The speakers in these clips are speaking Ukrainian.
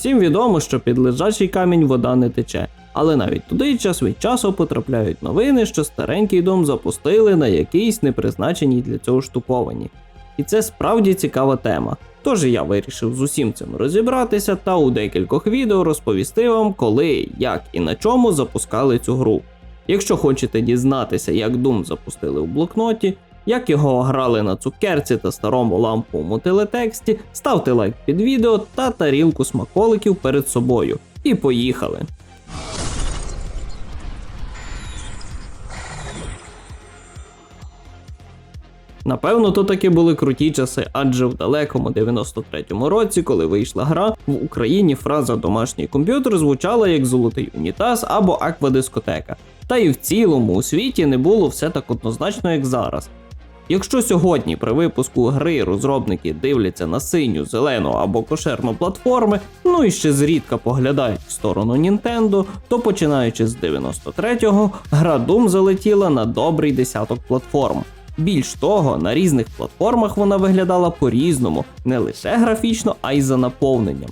Всім відомо, що під лежачий камінь вода не тече, але навіть туди час від часу потрапляють новини, що старенький дом запустили на якійсь непризначеній для цього штуковані. І це справді цікава тема. Тож я вирішив з усім цим розібратися та у декількох відео розповісти вам, коли, як і на чому запускали цю гру. Якщо хочете дізнатися, як Doom запустили у блокноті, як його грали на цукерці та старому ламповому телетексті, ставте лайк під відео та тарілку смаколиків перед собою. І поїхали! Напевно, то таки були круті часи, адже в далекому 93-му році, коли вийшла гра, в Україні фраза домашній комп'ютер звучала як золотий унітаз або аквадискотека. Та і в цілому у світі не було все так однозначно, як зараз. Якщо сьогодні при випуску гри розробники дивляться на синю, зелену або кошерну платформи, ну і ще зрідка поглядають в сторону Nintendo, то починаючи з 93-го, гра Doom залетіла на добрий десяток платформ. Більш того, на різних платформах вона виглядала по-різному, не лише графічно, а й за наповненням.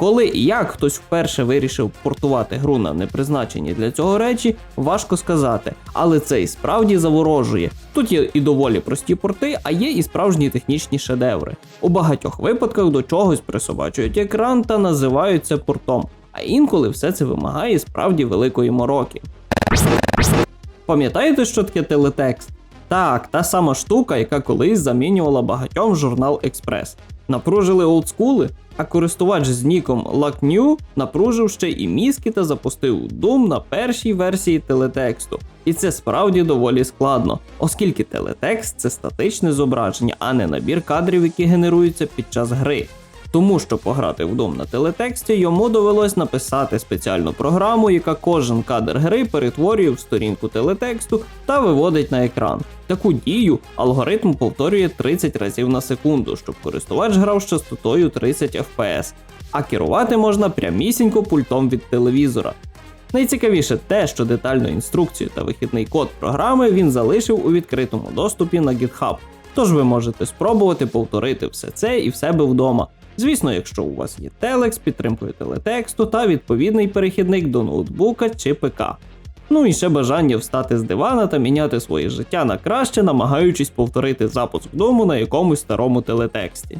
Коли і як хтось вперше вирішив портувати гру на непризначені для цього речі, важко сказати, але це і справді заворожує. Тут є і доволі прості порти, а є і справжні технічні шедеври. У багатьох випадках до чогось присобачують екран та називають це портом, а інколи все це вимагає справді великої мороки. Пам'ятаєте, що таке телетекст? Так, та сама штука, яка колись замінювала багатьом журнал Експрес. Напружили олдскули, а користувач з ніком LuckNew напружив ще і мізки та запустив Doom на першій версії телетексту. І це справді доволі складно, оскільки телетекст це статичне зображення, а не набір кадрів, які генеруються під час гри. Тому що пограти в Doom на телетексті йому довелось написати спеціальну програму, яка кожен кадр гри перетворює в сторінку телетексту та виводить на екран. Таку дію алгоритм повторює 30 разів на секунду, щоб користувач грав з частотою 30 FPS, а керувати можна прямісінько пультом від телевізора. Найцікавіше те, що детальну інструкцію та вихідний код програми він залишив у відкритому доступі на GitHub. Тож ви можете спробувати повторити все це і в себе вдома. Звісно, якщо у вас є телек з підтримкою телетексту та відповідний перехідник до ноутбука чи ПК. Ну і ще бажання встати з дивана та міняти своє життя на краще, намагаючись повторити запуск дому на якомусь старому телетексті.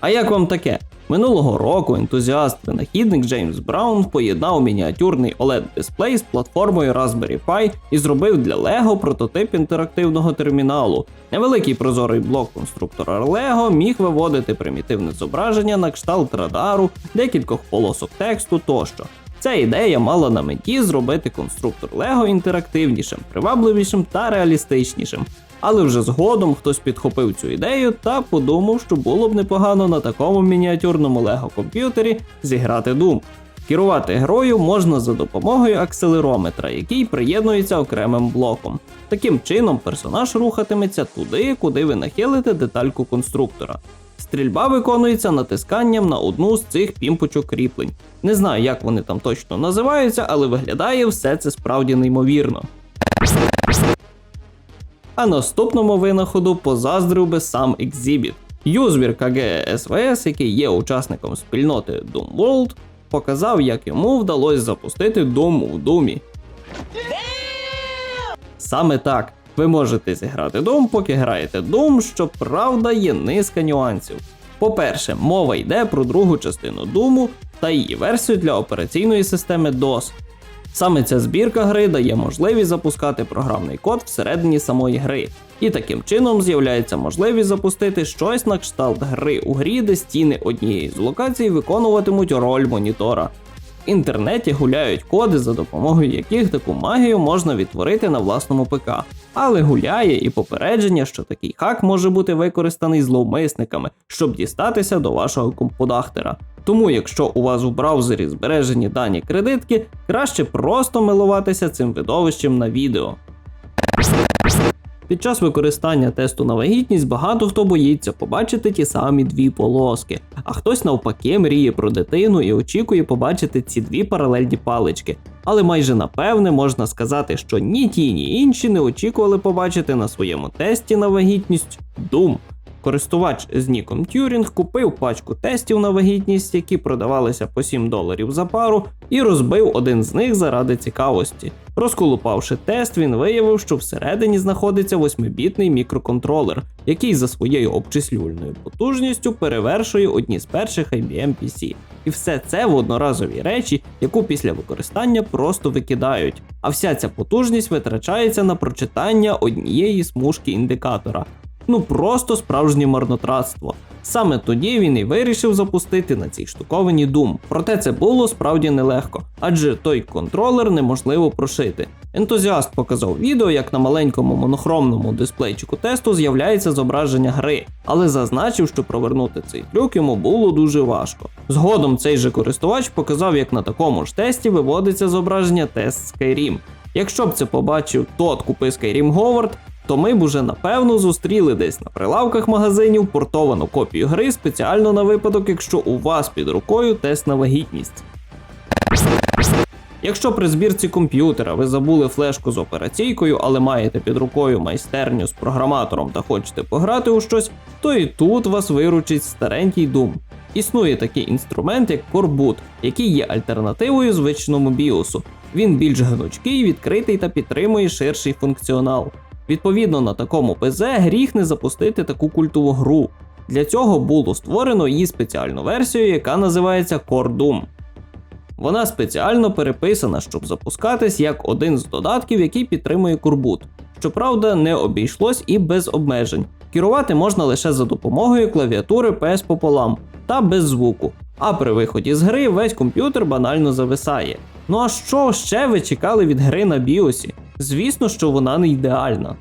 А як вам таке? Минулого року ентузіаст винахідник Джеймс Браун поєднав мініатюрний oled дисплей з платформою Raspberry Pi і зробив для Lego прототип інтерактивного терміналу. Невеликий прозорий блок конструктора Lego міг виводити примітивне зображення на кшталт радару, декількох полосок тексту тощо. Ця ідея мала на меті зробити конструктор Lego інтерактивнішим, привабливішим та реалістичнішим. Але вже згодом хтось підхопив цю ідею та подумав, що було б непогано на такому мініатюрному Lego комп'ютері зіграти Doom. Керувати грою можна за допомогою акселерометра, який приєднується окремим блоком. Таким чином, персонаж рухатиметься туди, куди ви нахилите детальку конструктора. Стрільба виконується натисканням на одну з цих пімпочок кріплень. Не знаю, як вони там точно називаються, але виглядає все це справді неймовірно. А наступному винаходу позаздрив би сам Exhibit. Юзвір КГ СВС, який є учасником спільноти Doom World, показав, як йому вдалося запустити Doom у Думі. Саме так. Ви можете зіграти Doom, поки граєте Doom, щоправда, є низка нюансів. По-перше, мова йде про другу частину Doom та її версію для операційної системи DOS. Саме ця збірка гри дає можливість запускати програмний код всередині самої гри, і таким чином з'являється можливість запустити щось на кшталт гри у грі, де стіни однієї з локацій виконуватимуть роль монітора. В інтернеті гуляють коди, за допомогою яких таку магію можна відтворити на власному ПК, але гуляє і попередження, що такий хак може бути використаний зловмисниками, щоб дістатися до вашого компудахтера. Тому, якщо у вас у браузері збережені дані кредитки, краще просто милуватися цим видовищем на відео. Під час використання тесту на вагітність багато хто боїться побачити ті самі дві полоски, а хтось навпаки мріє про дитину і очікує побачити ці дві паралельні палички. Але майже напевне можна сказати, що ні ті, ні інші не очікували побачити на своєму тесті на вагітність Doom. Користувач з ніком Тюрінг купив пачку тестів на вагітність, які продавалися по 7 доларів за пару, і розбив один з них заради цікавості. Розколупавши тест, він виявив, що всередині знаходиться 8-бітний мікроконтролер, який за своєю обчислювальною потужністю перевершує одні з перших IBM PC. І все це в одноразовій речі, яку після використання просто викидають. А вся ця потужність витрачається на прочитання однієї смужки індикатора. Ну просто справжнє марнотратство. Саме тоді він і вирішив запустити на цій штуковині Doom. Проте це було справді нелегко, адже той контролер неможливо прошити. Ентузіаст показав відео, як на маленькому монохромному дисплейчику тесту з'являється зображення гри, але зазначив, що провернути цей трюк йому було дуже важко. Згодом цей же користувач показав, як на такому ж тесті виводиться зображення тест Skyrim. Якщо б це побачив тот купи Skyrim Говард, то ми б уже напевно зустріли десь на прилавках магазинів портовану копію гри спеціально на випадок, якщо у вас під рукою тест на вагітність. Якщо при збірці комп'ютера ви забули флешку з операційкою, але маєте під рукою майстерню з програматором та хочете пограти у щось, то і тут вас виручить старенький Doom. Існує такий інструмент, як Coreboot, який є альтернативою звичному BIOS. Він більш гнучкий, відкритий та підтримує ширший функціонал. Відповідно на такому ПЗ гріх не запустити таку культову гру. Для цього було створено її спеціальну версію, яка називається Core Doom. Вона спеціально переписана, щоб запускатись як один з додатків, який підтримує Курбут. Щоправда, не обійшлось і без обмежень. Керувати можна лише за допомогою клавіатури PS пополам та без звуку. А при виході з гри весь комп'ютер банально зависає. Ну а що ще ви чекали від гри на біосі? Звісно, що вона не ідеальна.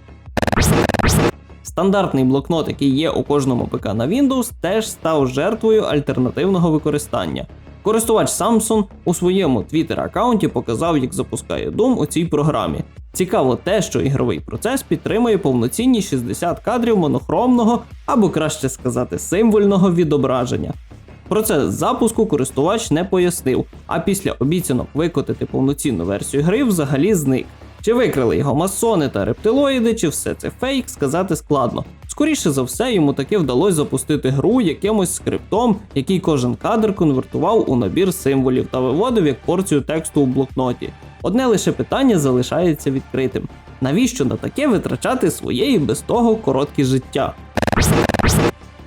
Стандартний блокнот, який є у кожному ПК на Windows, теж став жертвою альтернативного використання. Користувач Samsung у своєму Twitter аккаунті показав, як запускає Doom у цій програмі. Цікаво те, що ігровий процес підтримує повноцінні 60 кадрів монохромного або краще сказати символьного відображення. Процес запуску користувач не пояснив, а після обіцянок викотити повноцінну версію гри взагалі зник. Чи викрили його масони та рептилоїди, чи все це фейк, сказати складно. Скоріше за все, йому таки вдалося запустити гру якимось скриптом, який кожен кадр конвертував у набір символів та виводив як порцію тексту у блокноті. Одне лише питання залишається відкритим: навіщо на таке витрачати своє і без того коротке життя?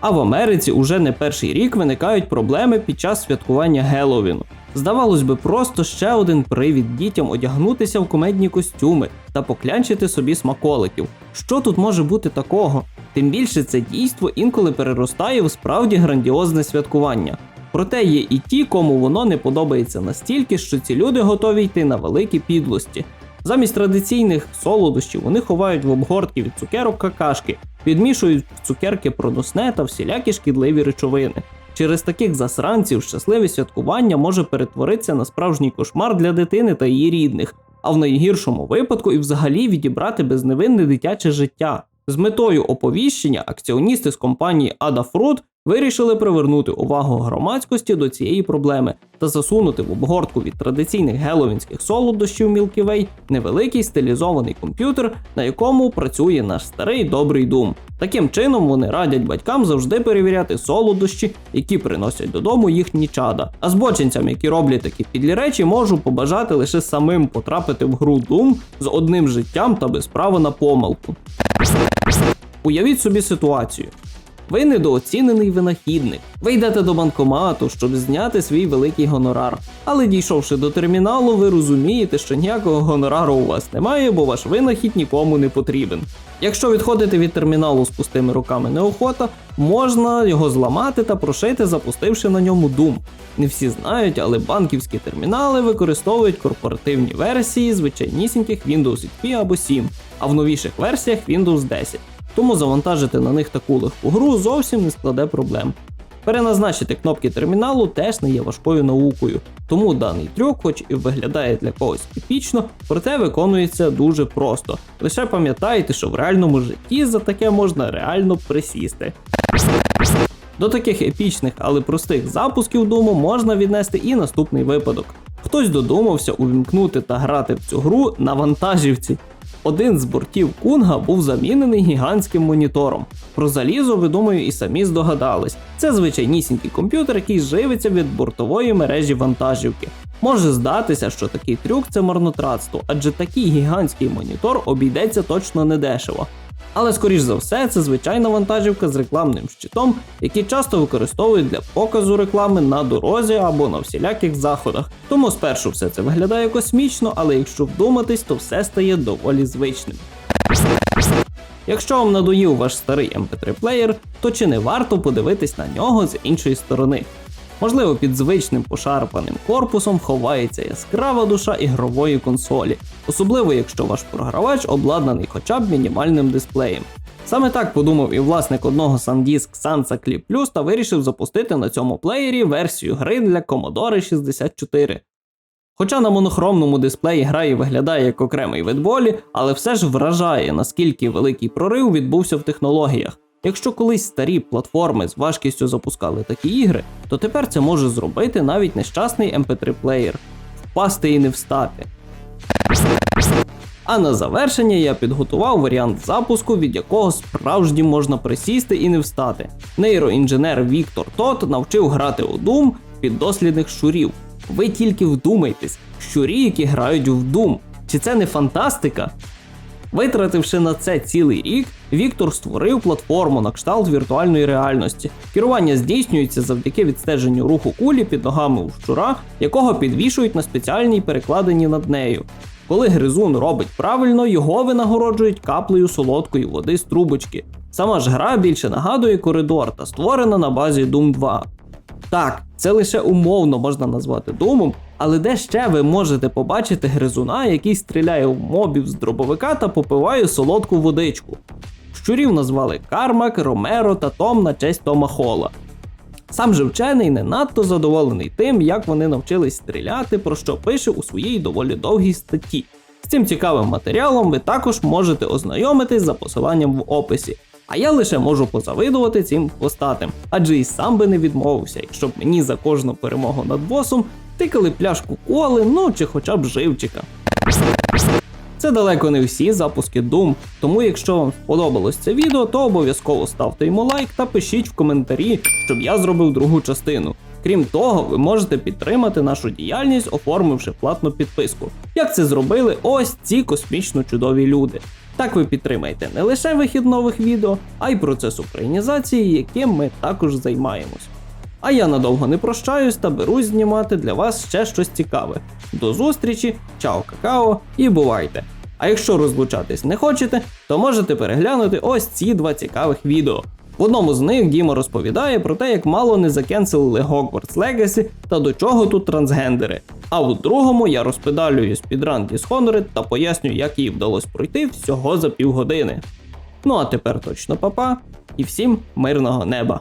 А в Америці уже не перший рік виникають проблеми під час святкування Геловіну. Здавалось би, просто ще один привід дітям одягнутися в комедні костюми та поклянчити собі смаколиків. Що тут може бути такого? Тим більше це дійство інколи переростає в справді грандіозне святкування. Проте є і ті, кому воно не подобається настільки, що ці люди готові йти на великі підлості. Замість традиційних солодощів вони ховають в обгортки від цукерок какашки, підмішують в цукерки проносне та всілякі шкідливі речовини. Через таких засранців щасливе святкування може перетворитися на справжній кошмар для дитини та її рідних, а в найгіршому випадку і взагалі відібрати безневинне дитяче життя. З метою оповіщення акціоністи з компанії Adafruit вирішили привернути увагу громадськості до цієї проблеми та засунути в обгортку від традиційних геловінських солодощів Milky Way невеликий стилізований комп'ютер, на якому працює наш старий добрий Doom. Таким чином вони радять батькам завжди перевіряти солодощі, які приносять додому їхні чада. А збочинцям, які роблять такі підлі речі, можу побажати лише самим потрапити в гру Doom з одним життям та без права на помилку. Уявіть собі ситуацію. Ви недооцінений винахідник. Ви йдете до банкомату, щоб зняти свій великий гонорар. Але дійшовши до терміналу, ви розумієте, що ніякого гонорару у вас немає, бо ваш винахід нікому не потрібен. Якщо відходити від терміналу з пустими руками неохота, можна його зламати та прошити, запустивши на ньому Doom. Не всі знають, але банківські термінали використовують корпоративні версії звичайнісіньких Windows XP або 7, а в новіших версіях Windows 10 тому завантажити на них таку легку гру зовсім не складе проблем. Переназначити кнопки терміналу теж не є важкою наукою, тому даний трюк, хоч і виглядає для когось епічно, проте виконується дуже просто. Лише пам'ятайте, що в реальному житті за таке можна реально присісти. До таких епічних, але простих запусків Думу можна віднести і наступний випадок. Хтось додумався увімкнути та грати в цю гру на вантажівці. Один з бортів Кунга був замінений гігантським монітором. Про залізо, ви думаю, і самі здогадались. Це звичайнісінький комп'ютер, який живиться від бортової мережі вантажівки. Може здатися, що такий трюк це марнотратство, адже такий гігантський монітор обійдеться точно недешево. Але скоріш за все, це звичайна вантажівка з рекламним щитом, які часто використовують для показу реклами на дорозі або на всіляких заходах. Тому спершу все це виглядає космічно, але якщо вдуматись, то все стає доволі звичним. Якщо вам надоїв ваш старий MP3 плеєр, то чи не варто подивитись на нього з іншої сторони? Можливо, під звичним пошарпаним корпусом ховається яскрава душа ігрової консолі, особливо якщо ваш програвач обладнаний хоча б мінімальним дисплеєм. Саме так подумав і власник одного SanDisk Sansa Clip Plus та вирішив запустити на цьому плеєрі версію гри для Commodore 64. Хоча на монохромному дисплеї гра і виглядає як окремий вид болі, але все ж вражає, наскільки великий прорив відбувся в технологіях. Якщо колись старі платформи з важкістю запускали такі ігри, то тепер це може зробити навіть нещасний MP3 плеєр впасти і не встати. А на завершення я підготував варіант запуску, від якого справді можна присісти і не встати. Нейроінженер Віктор Тот навчив грати у Doom під дослідних щурів. Ви тільки вдумайтесь, щурі, які грають в Doom. Чи це не фантастика? Витративши на це цілий рік, Віктор створив платформу на кшталт віртуальної реальності. Керування здійснюється завдяки відстеженню руху кулі під ногами у щура, якого підвішують на спеціальній перекладині над нею. Коли гризун робить правильно, його винагороджують каплею солодкої води з трубочки. Сама ж гра більше нагадує коридор та створена на базі Doom 2. Так, це лише умовно можна назвати думом, але де ще ви можете побачити гризуна, який стріляє в мобів з дробовика та попиває солодку водичку. Щурів назвали Кармак, Ромеро та Том на честь Тома Хола. Сам же вчений не надто задоволений тим, як вони навчились стріляти, про що пише у своїй доволі довгій статті. З цим цікавим матеріалом ви також можете ознайомитись за посиланням в описі. А я лише можу позавидувати цим постатим, адже і сам би не відмовився, якщо б мені за кожну перемогу над босом тикали пляшку коли, ну чи хоча б живчика. Це далеко не всі запуски Doom, тому якщо вам сподобалось це відео, то обов'язково ставте йому лайк та пишіть в коментарі, щоб я зробив другу частину. Крім того, ви можете підтримати нашу діяльність, оформивши платну підписку. Як це зробили ось ці космічно чудові люди. Так ви підтримаєте не лише вихід нових відео, а й процес українізації, яким ми також займаємось. А я надовго не прощаюсь та берусь знімати для вас ще щось цікаве. До зустрічі, чао какао і бувайте! А якщо розлучатись не хочете, то можете переглянути ось ці два цікавих відео. В одному з них Діма розповідає про те, як мало не закенселили Hogwarts Legacy та до чого тут трансгендери. А у другому я розпедалюю спідран Dishonored та пояснюю, як їй вдалося пройти всього за півгодини. Ну а тепер точно папа і всім мирного неба!